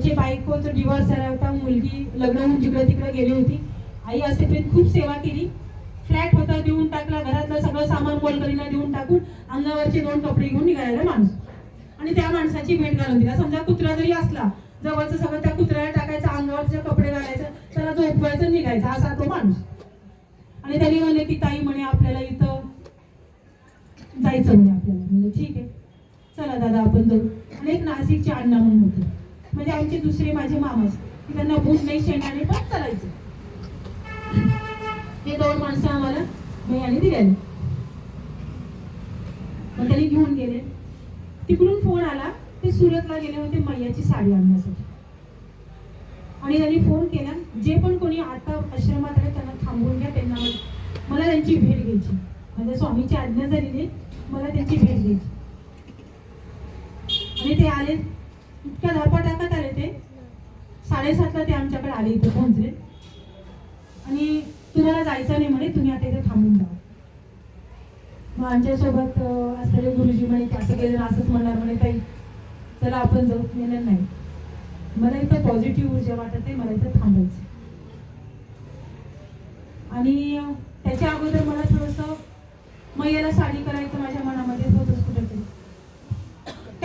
त्याची बायकोचं डिवॉर्स झाला होता मुलगी लग्न होऊन जिकडे तिकडे गेली होती आई असेपर्यंत खूप सेवा केली. फ्लॅट होता देऊन टाकला घरातलं सगळं सामान मोलकरीला देऊन टाकून अंगावरचे दोन कपडे घेऊन निघालेला माणूस. आणि त्या माणसाची भेट घालून दिला. समजा कुत्रा जरी असला जवळचं सगळं त्या कुत्र्याला टाकायचं अंगावरचे कपडे घालायचं त्याला झोपवायचं निघायचं असा तो माणूस. आणि त्यांनी म्हणले की ताई म्हणे आपल्याला इथं जायचं म्हणे आपल्याला. म्हणजे ठीक आहे. चला दादा आपण जाऊ. आणि एक नाशिकचे अण्णा म्हणून होते. म्हणजे आमचे दुसरे माझे मामाच. की त्यांना बूट नाही शेणाने पण चालायचं. हे दोन माणसं आम्हाला भैयाने दिलेले. मग त्यांनी घेऊन गेले. तिकडून फोन आला. ते सुरतला गेले होते मैयाची साडी आणण्यासाठी. आणि त्यांनी फोन केला. जे पण कोणी आता आश्रमात आले त्यांना थांबवून घ्या त्यांना मला त्यांची भेट घ्यायची. म्हणजे स्वामीची आज्ञा झालेली मला त्यांची भेट घ्यायची. आणि ते आले. इतक्या धापाटाकात आले ते. साडेसातला ते आमच्याकडे आले इथे पोहोचले. आणि तुम्हाला जायचं नाही म्हणे तुम्ही आता इथे थांबून जा मग आमच्यासोबत असलेले गुरुजी म्हणे असं केलं असंच म्हणणार म्हणे ताई चला आपण जाऊ. नेलं नाही. मला इथं पॉझिटिव्ह ऊर्जा वाटत आहे मला इथं थांबायचं आणि त्याच्या अगोदर मला थोडंसं मैयाला साडी करायचं माझ्या मनामध्ये होतच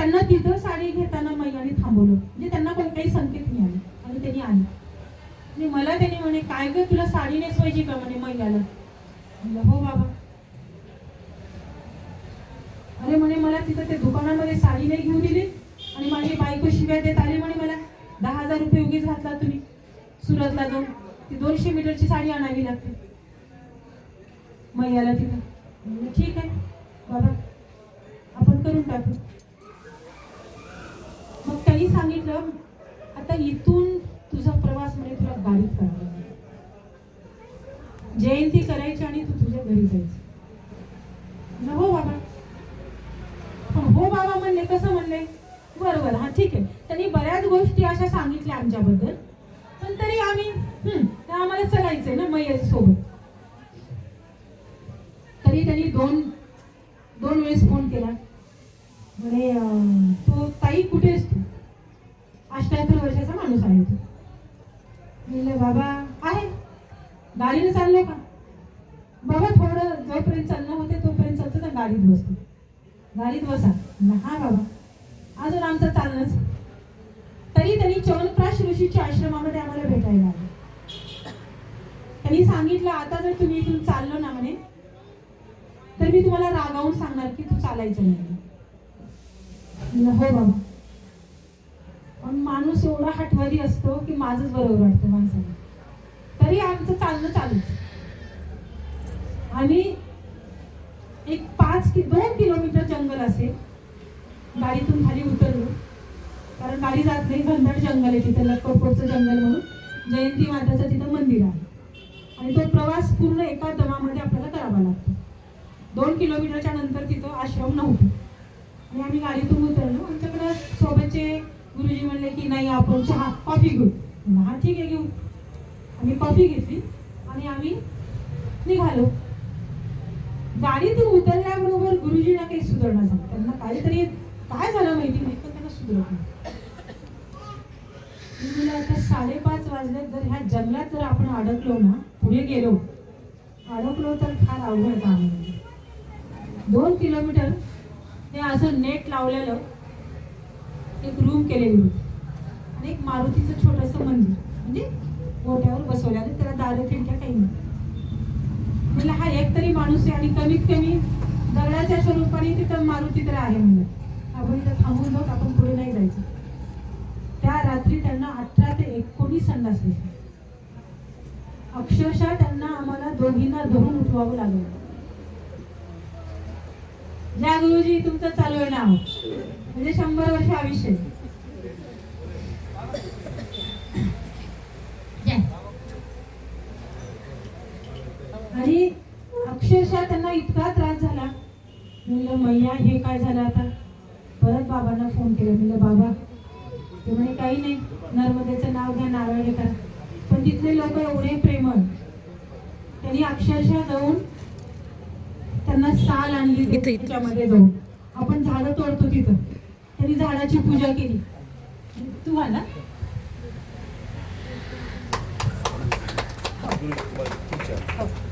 त्यांना तिथं साडी घेताना मैयाने थांबवलं. म्हणजे त्यांना पण काही संकेत मिळाले आणि त्यांनी आले. आणि मला त्यांनी म्हणे काय ग तुला साडी नेसवायची का? म्हणे मैयाला. म्हणलं हो बाबा. अरे म्हणे मला तिथं ते दुकानामध्ये साडी नाही घेऊन दिली. आणि माझी बायको शिव्या देत आली म्हणे मला. दहा हजार रुपये उगीच घातला तुम्ही. सुरतला जाऊन. ती दोनशे मीटरची साडी आणावी लागते. मैयाला तिथं. ठीक आहे. बाबा आपण करून टाकू. सांगितलं आता इथून तुझा प्रवास म्हणजे तुला गाडीत करावा जयंती करायची आणि तू तुझ्या घरी जायचं. म्हणजे हो बाबा. पण हो बाबा म्हणले कसं म्हणले? बरोबर हा ठीक आहे. त्यांनी बऱ्याच गोष्टी अशा सांगितल्या आमच्याबद्दल. पण तरी आम्ही हम्म, आम्हाला चलायचंय ना मय सोबत तरी त्यांनी दोन दोन वेळेस फोन केला. म्हणे तो ताई कुठे अष्ट्याहत्तर वर्षाचा माणूस आहे तो. म्हणलं बाबा आहे. गाडीने चाललो का? बाबा थोडं जोपर्यंत चालणं होते तोपर्यंत चालतं तर गाडीत बसतो. गाडीत बसा. हा बाबा. अजून आमचं चालणंच. तरी त्यांनी च्यवनप्राश ऋषीच्या आश्रमामध्ये आम्हाला भेटायला आले. त्यांनी सांगितलं आता जर तुम्ही इथून चाललो ना म्हणे तर मी तुम्हाला रागावून सांगणार की तू चालायचं नाही. हो बाबा. माणूस एवढा हटवारी असतो की माझंच बरोबर वाटतं माणसाला. तरी आमचं चालणं चालूच. आणि एक पाच कि दोन किलोमीटर जंगल असेल गाडीतून खाली उतरलो. कारण गाडी जात नाही घनदाट जंगल आहे तिथं लक्करकोटचं जंगल म्हणून. जयंती माताचं तिथं मंदिर आहे. आणि तो प्रवास पूर्ण एका दमामध्ये आपल्याला करावा लागतो. दोन किलोमीटरच्या नंतर तिथं आश्रम नव्हतं. आणि आम्ही गाडीतून उतरलो. आमच्याकडं सोबतचे म्हणले की नाही आपण चहा कॉफी घेऊ. म्हणलं, हा ठीक आहे घेऊ. आम्ही कॉफी घेतली आणि आम्ही निघालो. गाडीतून उतरल्याबरोबर गुरुजींना काही सुधारणा झाली. त्यांना काहीतरी काय झालं माहिती नाही पण त्यांना सुधरत नाही. आता साडेपाच वाजले जर ह्या जंगलात जर आपण अडकलो ना पुढे गेलो अडकलो तर फार अवघड काम. आहे दोन किलोमीटर ते असं नेट लावलेलं एक रूम केलेली होती. आणि एक मारुतीचं छोटंसं मंदिर. म्हणजे मोठ्यावर बसवलं आणि त्याला दारू खिडक्या काही नाही. म्हटलं हा एक तरी माणूस आहे आणि कमीत कमी दगडाच्या स्वरूपाने तिथं मारुती तर आहे म्हणलं. आपण इथं थांबून जाऊ आपण पुढे नाही जायचं. त्या रात्री त्यांना अठरा ते एकोणीस संडास घेतले अक्षरशः त्यांना आम्हाला दोघींना धरून उठवावं लागलं. ज्या गुरुजी तुमचं चालू आहे ना? म्हणजे शंभर वर्ष आयुष्य अक्षरशः त्यांना इतका त्रास झाला. म्हणलं मैया हे काय झालं आता? परत बाबांना फोन केला. म्हणलं बाबा ते म्हणे काही नाही. नर्मदेचं नाव घ्या नारळ घेतात. पण तिथले लोक एवढे प्रेमळ. त्यांनी अक्षरशः जाऊन त्यांना साल आणली त्याच्यामध्ये जाऊन. आपण झाडं तोडतो तिथं. त्यांनी झाडाची पूजा केली. तू आला Oh.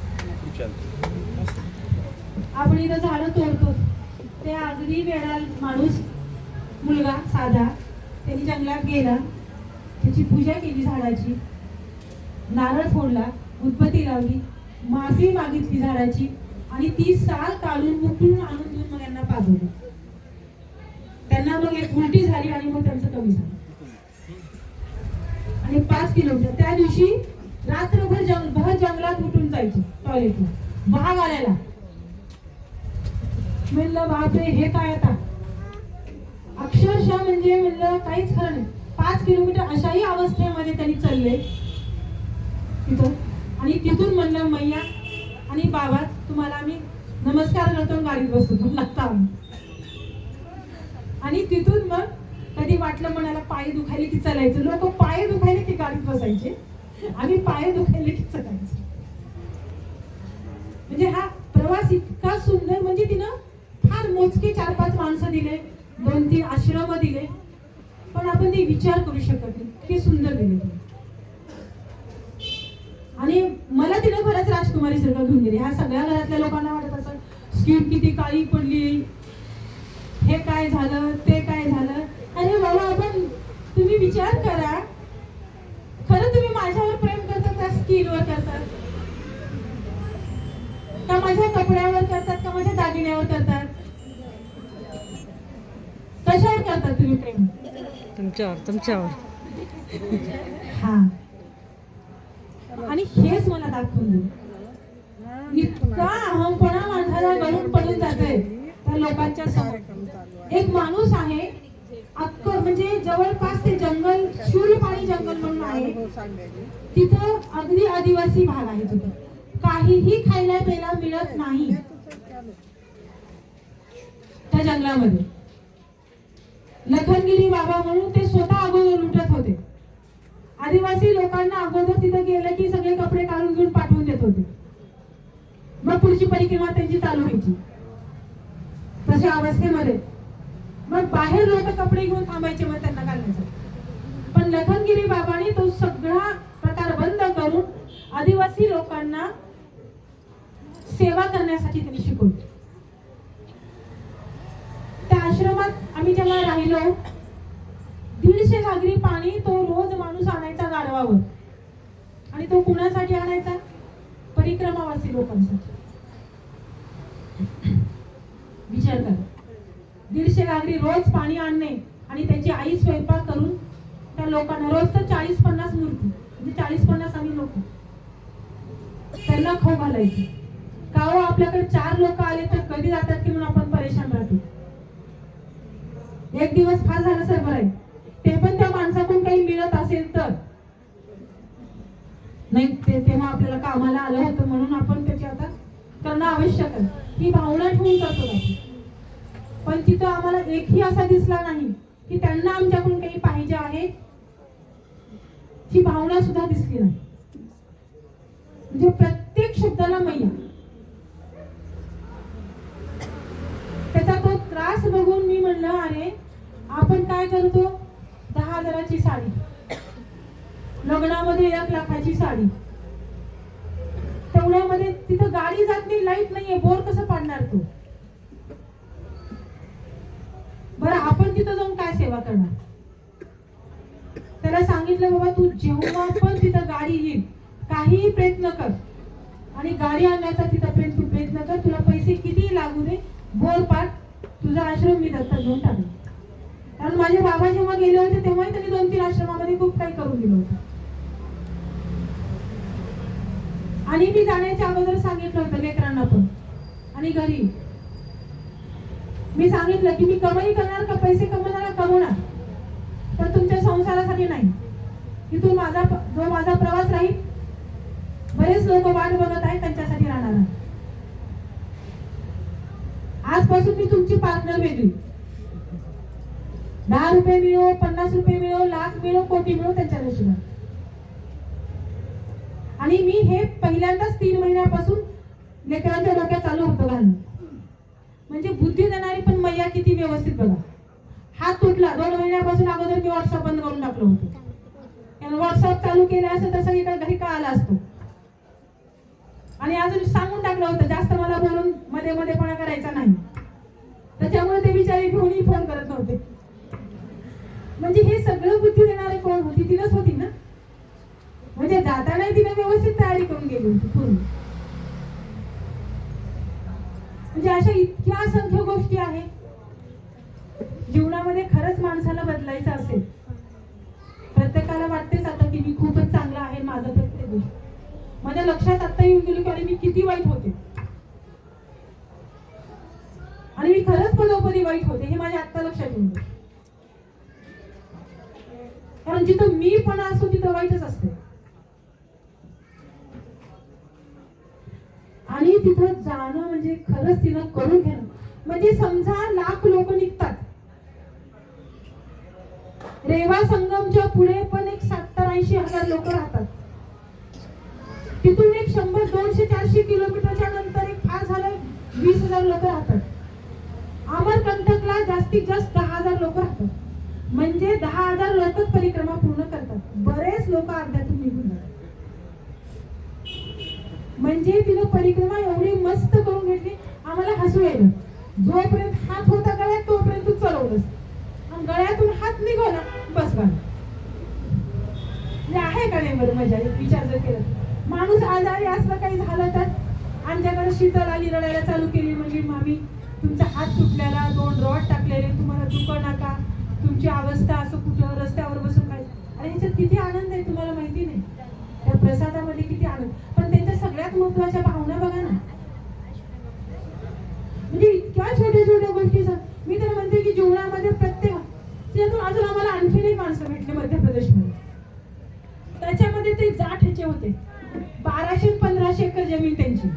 आपण इथं झाडं तोडतो ते अगदी वेळा माणूस मुलगा साधा त्यांनी जंगलात गेला. त्याची पूजा केली झाडाची. नारळ फोडला उत्पत्ती लावली माफी मागितली झाडाची आणि ती साल काढून मुकळून आणून देऊन मग यांना पाजवलं. त्यांना मग एक उलटी झाली आणि मग त्यांचं कमी झालं. आणि पाच किलोमीटर. त्या दिवशी रात्रभर जंग भर जंगलात उठून जायचे टॉयलेटला वाघ आलेला म्हणलं बापरे हे काय आता? अक्षरशः म्हणजे म्हणलं काहीच खरं नाही. पाच किलोमीटर अशाही अवस्थेमध्ये त्यांनी चालले. तिथं आणि तिथून म्हणलं मैया आणि बाबा तुम्हाला आम्ही नमस्कार करतो गाडीत बसतो. लागता आणि तिथून मग कधी वाटलं म्हणाला पाय दुखायले की चालायचं? लोक पाय दुखायले की गाडीत बसायचे. आम्ही पाय दुखायले की चालायचे. म्हणजे हा प्रवास इतका सुंदर म्हणजे तिनं आपल्याला मोजके चार पाच माणसं दिले दोन तीन आश्रम दिले पण आपण ते विचार करू शकत नाही. की सुंदर दिले आणि मला तिने खरंच राजकुमारी सारखं घेऊन गेली ह्या सगळ्या घरातल्या लोकांना वाटत असं स्किन किती काळी पडली. हे काय झालं? ते काय झालं? अरे बाबा आपण तुम्ही विचार करा. खरं तुम्ही माझ्यावर प्रेम करता त्या स्किनवर करतात? का माझ्या कपड्यावर करतात? का माझ्या दागिन्यावर करतात? कशावर करतात तुम्ही प्रेम? तुमच्यावर तुमच्यावर. हा. आणि हेच मला दाखवून दे. इतका अहमपणा माणसाला गळून पडून जातोय. त्या लोकांच्या समोर. एक माणूस आहे अक्क म्हणजे जवळपास ते जंगल शूरपाणी जंगल म्हणून आहे. तिथं अगदी आदिवासी भाग आहे तिथं. काहीही खायला प्यायला मिळत नाही. त्या जंगलामध्ये. लखनगिरी बाबा म्हणून ते स्वतः अगोदर लुटत होते. आदिवासी लोकांना अगोदर तिथं गेलं की सगळे कपडे काढून घेऊन पाठवून देत होते. मग पुढची परिक्रमा त्यांची चालू व्हायची. तशा अवस्थेमध्ये मग बाहेर लोक कपडे घेऊन थांबायचे मग त्यांना घालण्याचं पण लखनगिरी बाबांनी तो सगळा प्रकार बंद करून आदिवासी लोकांना सेवा करण्यासाठी त्यांनी शिकवली. आश्रमात आम्ही जेव्हा राहिलो दीडशे घागरी पाणी तो रोज माणूस आणायचा गाढवावर. आणि तो कुणासाठी आणायचा? परिक्रमावासी लोकांसाठी. विचार करा. दीडशे घागरी रोज पाणी आणणे आणि त्याची आई स्वयंपाक करून त्या लोकांना रोज तर चाळीस पन्नास मूर्ती म्हणजे चाळीस पन्नास आम्ही लोक. त्यांना खाऊ घालायचे. का हो आपल्याकडे चार लोक आले तर कधी जातात की म्हणून आपण एक दिवस फार झालं सर बरं आहे. ते पण त्या माणसाकडून काही मिळत असेल तर. नाही ते तेव्हा आपल्याला कामाला आलं होतं म्हणून आपण त्याची आता करणं आवश्यक आहे. ही भावना ठेवून करतो पण तिथं आम्हाला एकही असा दिसला नाही की त्यांना आमच्याकडून काही पाहिजे आहे. ही भावना सुद्धा दिसली नाही. म्हणजे प्रत्येक शब्दाला मैया त्याचा तो त्रास बघून मी म्हणलं अरे आपण काय करतो? दहा हजाराची साडी. लग्नामध्ये एक लाखाची साडी. तेवढ्यामध्ये तिथं गाडी जात नाही लाइट नाहीये बोर कसं पाडणार तू? बरं आपण तिथं जाऊन काय सेवा करणार? त्याला सांगितलं बाबा तू जेव्हा पण तिथं गाडी येईल काहीही प्रयत्न कर. आणि गाडी आणण्याचा तिथं प्रयत्न प्रयत्न कर. तुला पैसे किती लागू दे बोर पाठ तुझा आश्रम मी दत्तक घेऊन टाकला. कारण माझे बाबा जेव्हा गेले होते तेव्हाही त्यांनी दोन तीन आश्रमामध्ये खूप काही करून दिलं होतं. आणि मी जाण्याच्या अगोदर सांगितलं होतं लेकरांना पण आणि घरी. मी सांगितलं की मी कमाई करणार का पैसे कमवणार कमवणार? पण तुमच्या संसारासाठी नाही. तिथून माझा जो माझा प्रवास राहील बरेच लोक वाट बघत आहेत त्यांच्यासाठी राहणार. आहे. आजपासून मी तुमची पार्टनर वेगळी दहा रुपये मिळो पन्नास रुपये मिळो लाख मिळो कोटी मिळो त्यांच्या नशिबात. आणि मी हे पहिल्यांदाच तीन महिन्यापासून लेकरांच्या डोक्यात चालू होतं घालून म्हणजे बुद्धी देणारी पण मैया किती व्यवस्थित बघा. हात तुटला दोन महिन्यापासून अगोदर मी व्हॉट्सअप बंद करून टाकलं होतं. व्हॉट्सअप चालू केलं असं तसं सगळीकडे घरी का आला असतो? आणि अजून सांगून टाकलं होतं जास्त मला बोलून मध्ये मध्ये मध्येपणा करायचा नाही. त्याच्यामुळे ते बिचारी कोणी फोन करत नव्हते. म्हणजे हे सगळं बुद्धी देणारे कोण होती तिनंच होती ना? म्हणजे जाताना तिने व्यवस्थित तयारी करून गेली होती पूर्ण. म्हणजे अशा इतक्या असंख्य गोष्टी आहेत. जीवनामध्ये खरंच माणसाला बदलायचं असेल. प्रत्येकाला वाटतेच आता की मी खूप चांगला आहे माझं प्रत्येक गोष्ट माझ्या लक्षात आता येऊन गेलो की अरे मी किती वाईट होते. आणि मी खरंच पदोपदी वाईट होते हे माझ्या आत्ता लक्षात येऊन गेलं. कारण जिथं मी पण असतो तिथं वाईटच असते. आणि तिथं जाणं म्हणजे खरंच तिनं करून घेणं. म्हणजे समजा लाख लोक निघतात. रेवा संगमच्या पुढे पण एक सत्तर ऐंशी हजार लोक राहतात. तिथून एक शंभर दोनशे चारशे किलोमीटरच्या नंतर एक फार झालं वीस हजार लोक राहतात. अमरकंटकला जास्तीत जास्त दहा हजार लोक राहतात. म्हणजे दहा हजार लोकच परिक्रमा पूर्ण करतात. बरेच लोक अर्ध्यातून निघून जातात. म्हणजे तिनं परिक्रमा एवढी मस्त करून घेतली आम्हाला हसू यायलं. जोपर्यंत हात होता गळ्यात तोपर्यंत तू चालवलंस आणि गळ्यातून हात निघाला बस बघ आहे का नाही बरं मजा विचार जर केला माणूस आजारी असलं काही झालं तर आमच्याकडे शीतल आली रडायला चालू केली म्हणजे मामी तुमचा हात तुटलेला दोन रॉड टाकलेले तुम्हाला दुखा नका. तुमची अवस्था असं कुठं रस्त्यावर बसून काय अरे ह्याच्यात किती आनंद आहे तुम्हाला माहिती नाही? त्या प्रसादामध्ये किती आनंद. पण त्यांच्या सगळ्यात महत्त्वाच्या भावना बघा ना. म्हणजे इतक्या छोट्या छोट्या गोष्टी स- मी तर म्हणते की जीवनामध्ये प्रत्येक त्यातून अजून आम्हाला आणखीनही माणसं भेटले मध्य प्रदेशमध्ये त्याच्यामध्ये ते जाठ ह्याचे होते. बाराशे पंधराशे एकर जमीन त्यांची.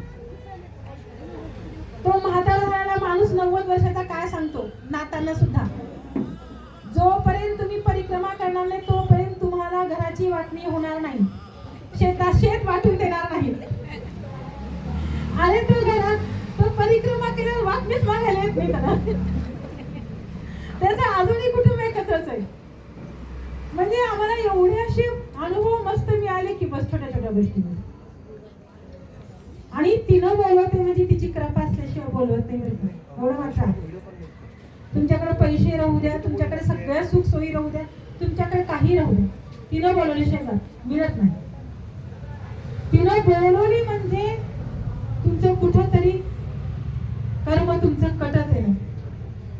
तो म्हातारा झालेला माणूस नव्वद वर्षाचा काय सांगतो? नातांना सुद्धा. जोपर्यंत तुम्ही परिक्रमा करणार नाही तोपर्यंत तुम्हाला घराची वाटणी होणार नाही. शेतात शेत वाटून देणार नाही. अरे तो घरात तो परिक्रमा केल्यावर वाटणीच मागायला येत नाही त्याला. त्याचा अजूनही कुटुंब एकत्रच आहे. म्हणजे आम्हाला एवढे असे अनुभव मस्त मिळाले की बस छोट्या छोट्या गोष्टी आणि तिनं बोलवते म्हणजे तिची कृपा असल्याशिवाय बोलवत नाही एवढं मात्र तुमच्याकडे पैसे राहू द्या तुमच्याकडे सगळ्या सुख सोयी राहू द्या तुमच्याकडे काही राहू द्या. तिनं बोलवल्याशिवाय जात मिळत नाही. तिनं बोलवली म्हणजे तुमचं कुठंतरी कर्म तुमचं कटत आहे.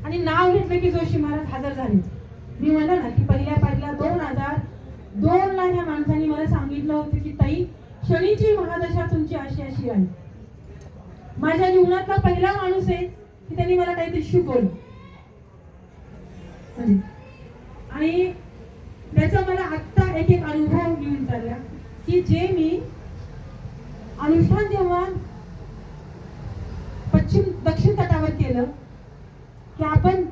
आणि नाव घेतलं की जोशी महाराज हजर झाले. मी म्हणलं ना की पहिल्या पाहिला दोन हजार दोन ला ह्या माणसाने मला सांगितलं होतं की ताई शनीची महादशा तुमची अशी अशी आहे. माझ्या जीवनातला पहिला माणूस आहे की त्यांनी मला काहीतरी शिकवलं. म्हणजे. आणि त्याचा मला आत्ता एक एक अनुभव घेऊन चालला की जे मी अनुष्ठान जेव्हा पश्चिम दक्षिण तटावर केलं की आपण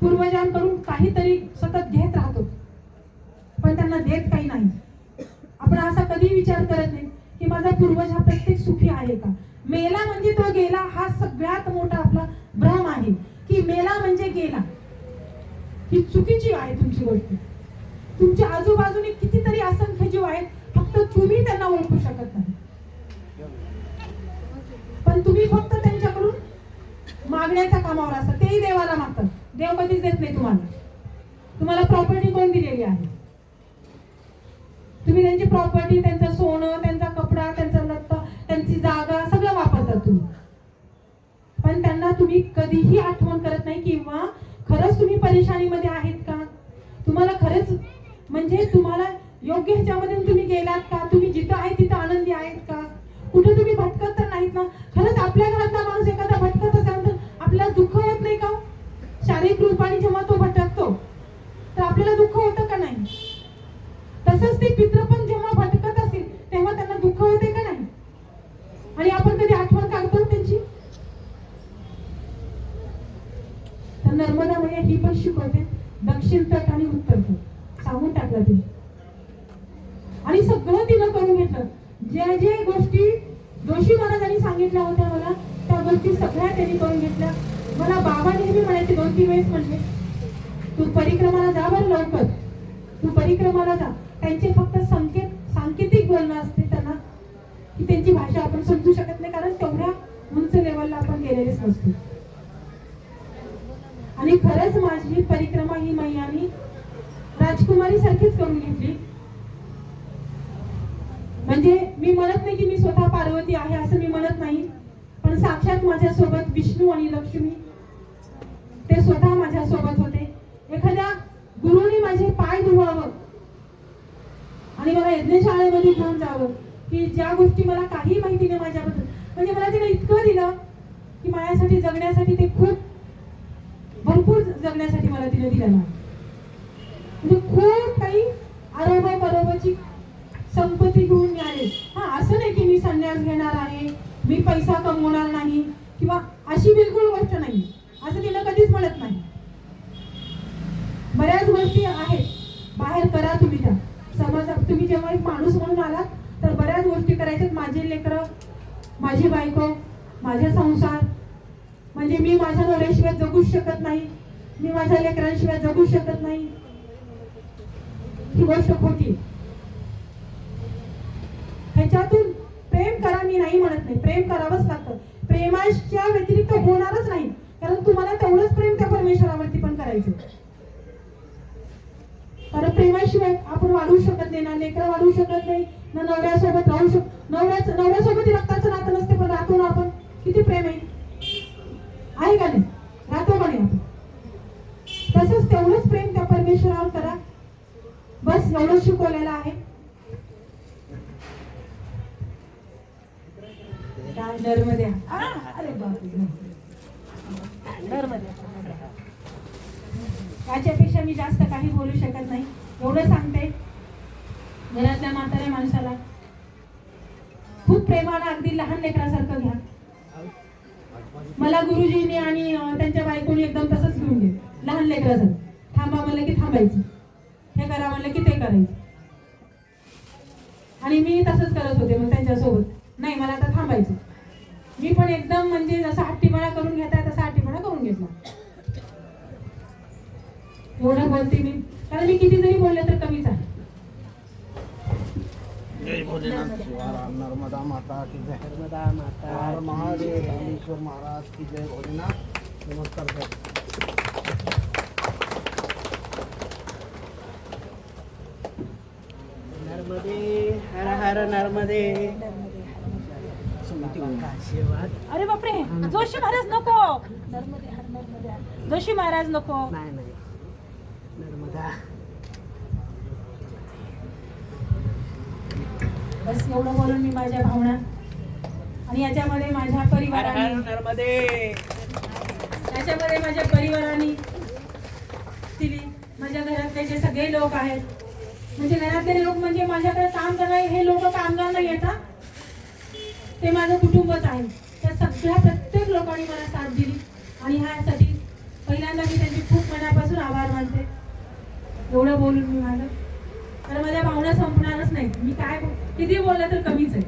पूर्वजांकडून काहीतरी सतत घेत राहतो. पण त्यांना देत काही नाही. आपण असा कधी विचार करत नाही की माझा पूर्वज हा प्रत्येक सुखी आहे का? मेला म्हणजे तो गेला हा सगळ्यात मोठा आपला भ्रम आहे. की मेला म्हणजे गेला. ही चुकीची आहे तुमची गोष्ट. तुमच्या आजूबाजूने कितीतरी असंख्य जीव आहेत फक्त तुम्ही त्यांना ओळखू शकत नाही. पण तुम्ही फक्त त्यांच्याकडून मागण्याच्या कामावर असतात तेही देवाला मागतात. देव कधीच देत नाही तुम्हाला. तुम्हाला प्रॉपर्टी कोण दिलेली आहे? तुम्ही त्यांची प्रॉपर्टी त्यांचं सोनं त्यांचा कपडा त्यांचा लत्ता त्यांची जागा सगळं वापरतात तुम्ही. पण त्यांना तुम्ही कधीही आठवण करत नाही किंवा खरंच तुम्ही परेशानीमध्ये आहेत का? तुम्हाला खरंच म्हणजे तुम्हाला योग्य ह्याच्यामध्ये तुम्ही गेलात का? तुम्ही जिथं आहे तिथं आनंदी आहेत का? कुठे तुम्ही भटकत तर नाहीत ना? खरंच आपल्या घरातला माणूस एखादा भटकत असेल तर आपल्याला दुःख होत नाही का? शारीरिक रूपाने जेव्हा तो भटकतो तर आपल्याला दुःख होतं का नाही? तसंच ते पित्र पण जेव्हा भटकत असेल तेव्हा त्यांना दुःख होते का नाही आणि आपण कधी आठवण काढतो त्यांची तर नर्मदा मैया ही पण शिकवते दक्षिण तट आणि उत्तर तट सांगून टाकलं ते आणि सगळं तिनं करून घेतलं ज्या ज्या गोष्टी जोशी महाराजांनी सांगितल्या होत्या मला त्या गोष्टी सगळ्या त्यांनी करून घेतल्या मला बाबा नेहमी म्हणायचे दोन तीन वेळेस म्हणले तू परिक्रमाला जा बरं लवकर तू परिक्रमाला जा त्यांचे फक्त संकेत सांकेतिक बोलणं असते त्यांना की त्यांची भाषा आपण समजू शकत नाही कारण तेवढ्या उंच लेवलला आपण गेलेलेच नसतो आणि खरंच माझी ही परिक्रमा ही मैयानी राजकुमारी सारखीच करून घेतली. म्हणजे मी म्हणत नाही की मी स्वतः पार्वती आहे असं मी म्हणत नाही पण साक्षात माझ्या सोबत विष्णू आणि लक्ष्मी ते स्वतः माझ्या सोबत होते. एखाद्या गुरुने माझे पाय धुवावं आणि मला यज्ञशाळेमध्ये घेऊन जावं की ज्या गोष्टी मला काही माहिती नाही माझ्याबद्दल. म्हणजे मला तिने इतकं दिलं की माझ्यासाठी जगण्यासाठी ते खूप भरपूर जगण्यासाठी मला तिने दिलं म्हणजे खूप काही आरोग्य बरोबरची संपत्ती घेऊन मिळाली. हा असं नाही की मी संन्यास घेणार आहे मी पैसा कमवणार नाही किंवा अशी बिलकुल गोष्ट नाही. असं तिला कधीच म्हणत नाही. बऱ्याच गोष्टी आहेत. बाहेर करा तुम्ही त्या. समज तुम्ही जेव्हा एक माणूस म्हणून आलात तर बऱ्याच गोष्टी करायच्यात. माझे लेकरं माझी बायको माझा संसार. म्हणजे मी माझ्या नवऱ्याशिवाय जगूच शकत नाही. मी माझ्या लेकरांशिवाय जगू शकत नाही. ही गोष्ट खोटी? ह्याच्यातून प्रेम करा मी नाही म्हणत नाही. प्रेम करावंच लागतं. प्रेमाच्या व्यतिरिक्त होणारच नाही. कारण तुम्हाला तेवढंच प्रेम त्या परमेश्वरावरती पण करायचं कारण प्रेमाशिवाय आपण वाढू शकत नाही ना लेकरं वाढू शकत नाही ना नवऱ्यासोबत राहू शक नवऱ्याच नवऱ्यासोबत रक्ताचं नातं नसते पण राहतो ना आपण. किती प्रेम आहे? आहे का नाही? राहतो का नाही आपण? तसंच तेवढंच प्रेम त्या परमेश्वरावर करा. बस एवढं शिकवलेलं आहे. अरे नरमध्ये याच्यापेक्षा मी जास्त काही बोलू शकत नाही. एवढं सांगते. घरातल्या म्हाताऱ्या माणसाला. खूप प्रेमानं अगदी लहान लेकरासारखं घ्या. मला गुरुजींनी आणि त्यांच्या बायकोनी एकदम तसंच घेऊन घे. लहान लेकरासारखं. थांबा म्हणलं की थांबायचं. हे करा म्हणलं की ते करायचं. आणि मी तसंच करत होते मग त्यांच्यासोबत. नाही मला आता थांबायचं. मी पण एकदम म्हणजे जसा हट्टीपणा करून घेताय तसा हट्टीपणा करून घेतला. एवढं बोलते मी. कारण मी किती जरी बोलले तर कमीच आहे. जय भोलेनाथ. शिवाराम नर्मदा माता की जय. नर्मदा माता महादेव. महाराज की जय भोलेनाथ. नमस्कार सर नर्मदे नर्मदे अरे बापरे जोशी महाराज नको. जोशी महाराज नको. नाही नाही. नर्मदा. बस एवढं बोलून मी माझ्या भावना आणि याच्यामध्ये माझ्या परिवाराने नर्मदे याच्यामध्ये माझ्या परिवाराने दिली माझ्या घरातले जे सगळे लोक आहेत म्हणजे घरातले लोक म्हणजे माझ्याकडे काम करणारे हे लोक कामगार नाही येतात ते माझं कुटुंबच आहे. त्या सगळ्या प्रत्येक लोकांनी मला साथ दिली. आणि ह्यासाठी पहिल्यांदा मी त्यांची खूप मनापासून आभार मानते. एवढं बोलून मी माझं. तर माझ्या भावना संपणारच नाही मी काय किती बोललं तर कमीच आहे.